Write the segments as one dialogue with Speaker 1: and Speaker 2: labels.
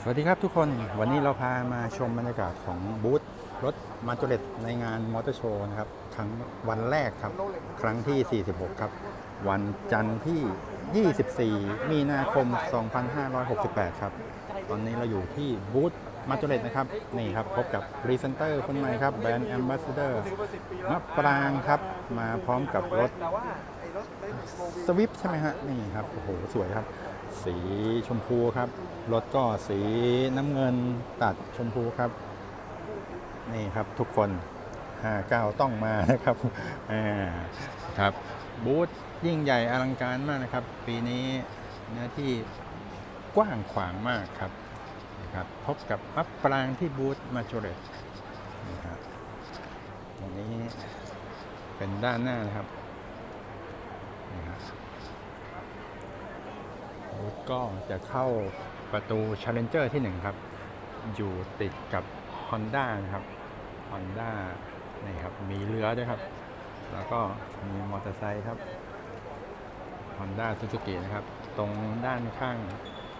Speaker 1: สวัสดีครับทุกคนวันนี้เราพามาชมบรรยากาศของบูธรถมาจ o เลตในงานมอเตอร์โชว์นะครับครั้งวันแรกครับ ครั้งที่ 46 ครับ วันจันทร์ที่ 24 มีนาคม 2568 ครับ ตอนนี้เราอยู่ที่บูธมาจ o เลตนะครับ นี่ครับ พบกับพรีเซนเตอร์คนใหม่ครับ แบรนด์แอมบาสเดอร์มะปรางครับ มาพร้อมกับรถ สวิฟใช่ไหมฮะนี่ครับโอ้โหสวยครับ สีชมพูครับรถก็สีน้ำเงินตัดชมพูครับ นี่ครับทุกคน59ต้องมานะครับอ่าครับบูธยิ่งใหญ่อลังการมากนะครับ ปีนี้เนื้อที่กว้างขวางมากครับนะครับพบกับมัปรางที่บูธมาโจเรตนะครับตรงนี้เป็นด้านหน้านะครับ ก็จะเข้าประตู Challenger ที่ 1 ครับ อยู่ติดกับ Honda นะครับ Honda นี่ครับ มีเรือด้วยครับ แล้วก็มีมอเตอร์ไซค์ครับ Honda Suzuki นะครับ ตรงด้านข้าง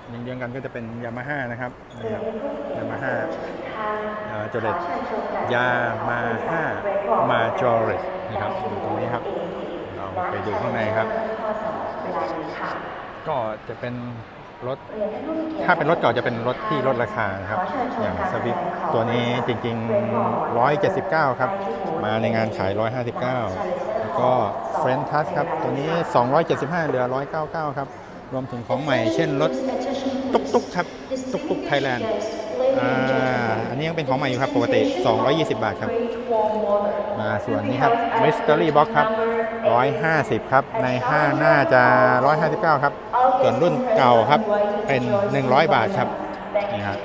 Speaker 1: เยื้องๆกันก็จะเป็น Yamaha นะครับนี่ครับ Yamaha จอเรตยามาฮ่ามาจอเรตนะครับอยู่ตรงนี้ครับ ไปดูข้างในครับ ก็จะเป็นรถ ถ้าเป็นรถเก่าจะเป็นรถที่ลดราคานะครับ อย่างสวิฟตัวนี้จริง ๆ 179 ครับ มาในงานขาย 159 แล้วก็เฟรนทัสครับ ตัวนี้ 275 เหลือ 199 ครับ รวมถึงของใหม่ เช่นรถ ตุ๊กตุ๊กครับ ตุ๊กตุ๊กไทยแลนด์อันนี้ยังเป็นของใหม่อยู่ครับ ปกติ 220 บาทครับ มาส่วนนี้ครับ Mystery Box ครับ 150 ครับ ในห้างน่าจะ 159 ครับ ส่วนรุ่นเก่าครับ เป็น 100 บาทครับ นี่ครับ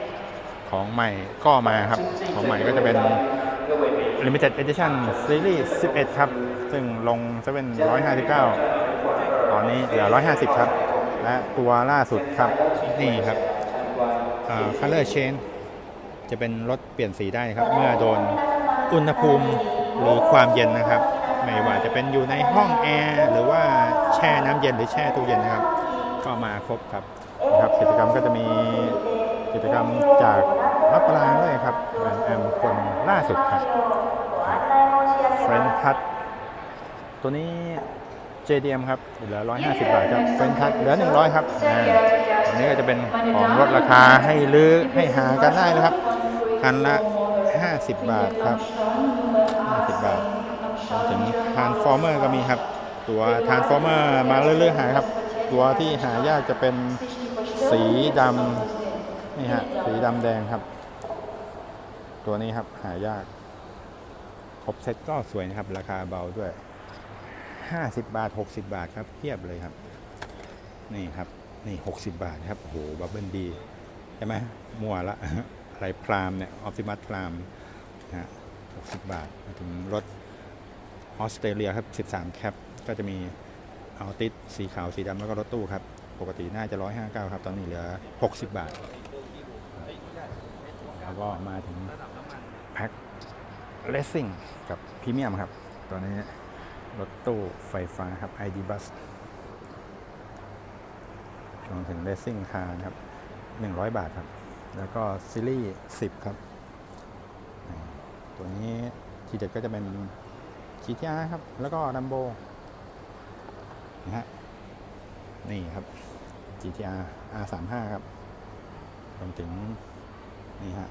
Speaker 1: ของใหม่ก็มาครับ ของใหม่ก็จะเป็น Limited Edition Series 11 ครับ ซึ่งลงจะเป็น 159 ตอนนี้เหลือ 150 ครับ และตัวล่าสุดครับ นี่ครับอ่า Color Change จะเป็นรถเปลี่ยนสีได้ครับ เมื่อโดนอุณหภูมิหรือความเย็นนะครับ ไม่ว่าจะเป็นอยู่ในห้องแอร์หรือว่าแช่น้ำเย็นหรือแช่ตู้เย็นนะครับ ก็มาครบครับนะครับ กิจกรรมก็จะมีกิจกรรมจากมัปรางด้วยครับแอมคนล่าสุดครับเฟรนทัชตัวนี้ JDM ครับเหลือ 150 บาทครับเฟรนทัชเหลือ 100 ครับอ่าอันนี้ก็จะเป็นของลดราคาให้ลือให้หากันได้นะครับ คันละ 50 บาทครับ 50 บาทรวมถึง Transformer ก็มีครับ ตัว Transformer มาเรื่อยๆหาครับ ตัวที่หายากจะเป็นสีดำนี่ฮะสีดำแดงครับ ตัวนี้ครับหายากครบเซ็ตก็สวยนะครับ ราคาเบาด้วย 50 บาท 60 บาทครับเทียบเลยครับ นี่ครับ นี่ 60 บาทครับ โอ้โห บับเบิลดี ใช่ไหมมั่วละ อะไรพรามเนี่ย ออฟติมัสพรามนะฮะ60 บาท ถึงรถออสเตรเลียครับ 13 แคป ก็จะมีเอาติสสีขาว สีดำแล้วก็รถตู้ครับ ปกติน่าจะ 159 ครับ ตอนนี้เหลือ 60 บาท แล้วก็มาถึงแพ็คเลสซิ่งกับพรีเมียมครับ ตอนนี้ รถตู้ไฟฟ้าครับ ID Bus รวมถึงเลสซิ่งคาร์ครับ 100 บาทครับ แล้วก็ซีรีส์ 10 ครับ ตัวนี้ทีเด็ดก็จะเป็น GTR ครับ แล้วก็ดัมโบนะฮะ นี่ครับ GTR R35 ครับรวมถึง นี่ฮะ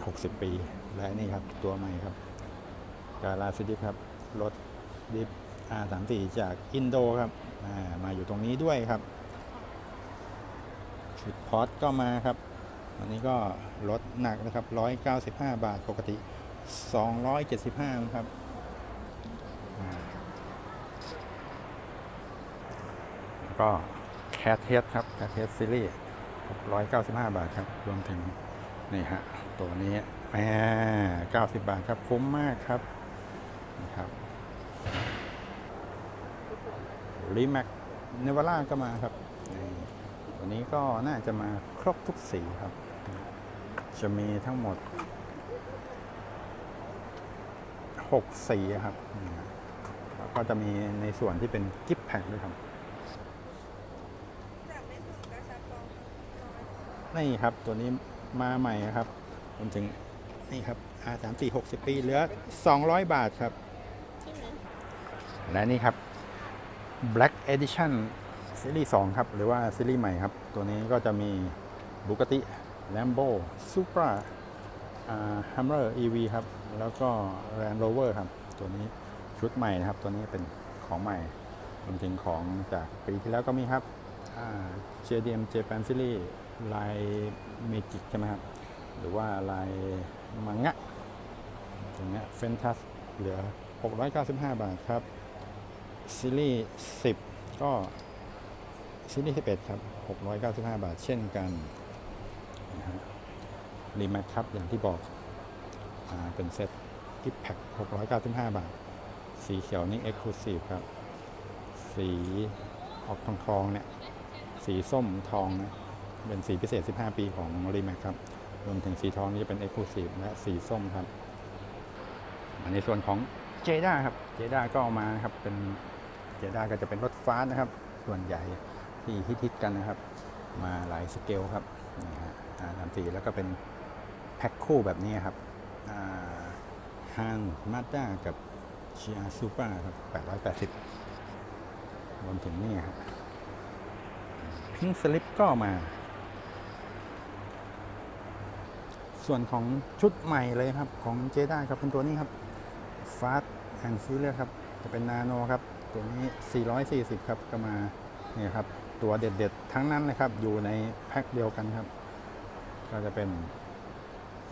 Speaker 1: 60 ปี และนี่ครับ ตัวใหม่ครับ กาลาซิดิครับ รถดิฟ R34 จากอินโดครับอ่ามาอยู่ตรงนี้ด้วยครับชุดพอตก็มาครับอันนี้ก็ลดหนักนะครับ 195 บาทปกติ 275ครับอ่าแล้วก็แคทเทสครับแคทเทสซีรีส์195 บาทครับ รวมถึงนี่ฮะตัวนี้แหม90 บาทครับ คุ้มมากครับ นะครับรีแม็กเนวาร่าก็มาครับนี่ตัวนี้ก็น่าจะมาครบทุกสีครับ จะมีทั้งหมด 6 สีครับแล้วก็จะมีในส่วนที่เป็นกิฟต์แพ็คด้วยครับนี่ครับตัวนี้มาใหม่ครับรวมถึงนี่ครับ R 3 4 60 ปีเหลือ 200 บาทครับ และนี่ครับ Black Edition ซีรีส์2ครับ หรือว่าซีรีส์ใหม่ครับ ตัวนี้ก็จะมี Bugatti Lambo Supra อ่า Hummer EV ครับ แล้วก็ Land Rover ครับ ตัวนี้ชุดใหม่นะครับ ตัวนี้เป็นของใหม่รวมถึงของจากปีที่แล้วก็มีครับ JDM Japan Series ลาย Magic ใช่ไหมครับ หรือว่าลายมังงะอย่างเงี้ยเฟนทัสเหลือ 695 บาทครับ ซีรีส์10 ก็ซีรีส์11 ครับ 695 บาทเช่นกันนะฮะรีแมทครับ อย่างที่บอกอ่าเป็นเซ็ตกิฟแพ็ค695 บาท สีเขียวนี่ Exclusive ครับ สีออกทองทองเนี่ย สีส้มทองเนี่ยเป็นสีพิเศษ 15 ปีของรีแมทครับ รวมถึงสีทองนี่จะเป็น Exclusive และสีส้มครับในส่วนของเจด้าครับ เจด้าก็เอามานะครับเป็น เจด้าก็จะเป็นรถฟ้านะครับ ส่วนใหญ่ที่ฮิตๆกันนะครับ มาหลายสเกลครับนี่ฮะสามสี่แล้วก็เป็นแพ็คคู่แบบนี้ครับฮานมาด้ากับเชียร์ซูเปอร์ครับ880รวมถึงนี่ครับพิงสลิปก็มา ส่วนของชุดใหม่เลยครับ ของเจด้าครับเป็นตัวนี้ครับฟาสแอนซีเรียครับ จะเป็นนาโนครับ ตัวนี้ 440 ครับก็มาเนี่ยครับ ตัวเด็ดๆ ทั้งนั้นเลยครับ อยู่ในแพ็คเดียวกันครับ ก็จะเป็น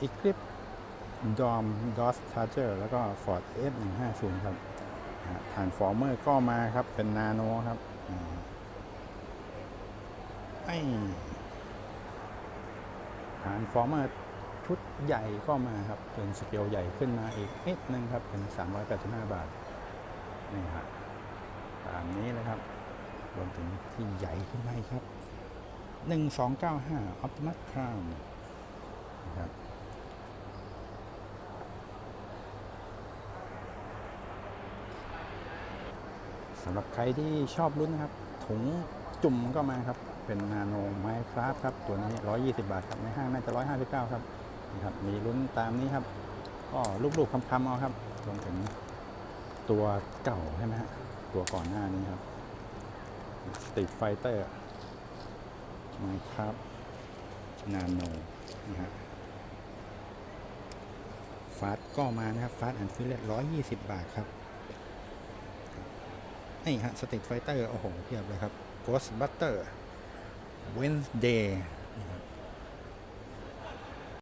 Speaker 1: Eclipse Dom DOS Charger แล้วก็ Ford F150 ครับฐานฟอร์เมอร์ก็มาครับ เป็นนาโนครับไอฐานฟอร์เมอร์ชุดใหญ่ก็มาครับ เป็นสเกลใหญ่ขึ้นมาอีกนิดนึงครับ เป็น 385 บาทนี่ครับ ตามนี้เลยครับรวมถึงที่ใหญ่ขึ้นมาอีกครับ 1295 Optimus Prime นะครับสำหรับใครที่ชอบรุ่นนะครับ ถุงจุ่มก็มาครับ เป็นนาโนไมคราฟครับ ตัวนี้ 120 บาทครับ ในห้างน่าจะ 159 ครับนี่ครับ มีรุ่นตามนี้ครับ ก็รูปๆคำๆเอาครับรวมถึงตัวเก่าใช่ไหมฮะ ตัวก่อนหน้านี้ครับสติไฟเตอร์ไมครับนาโนนะฮะฟาสก็มานะครับฟาสอันฟิลเลตร้อยยี่สิบบาทครับนี่ฮะสติกไฟเตอร์โอ้โหเทียบเลยครับกอสบัตเตอร์เวนส์เดย์นะครับ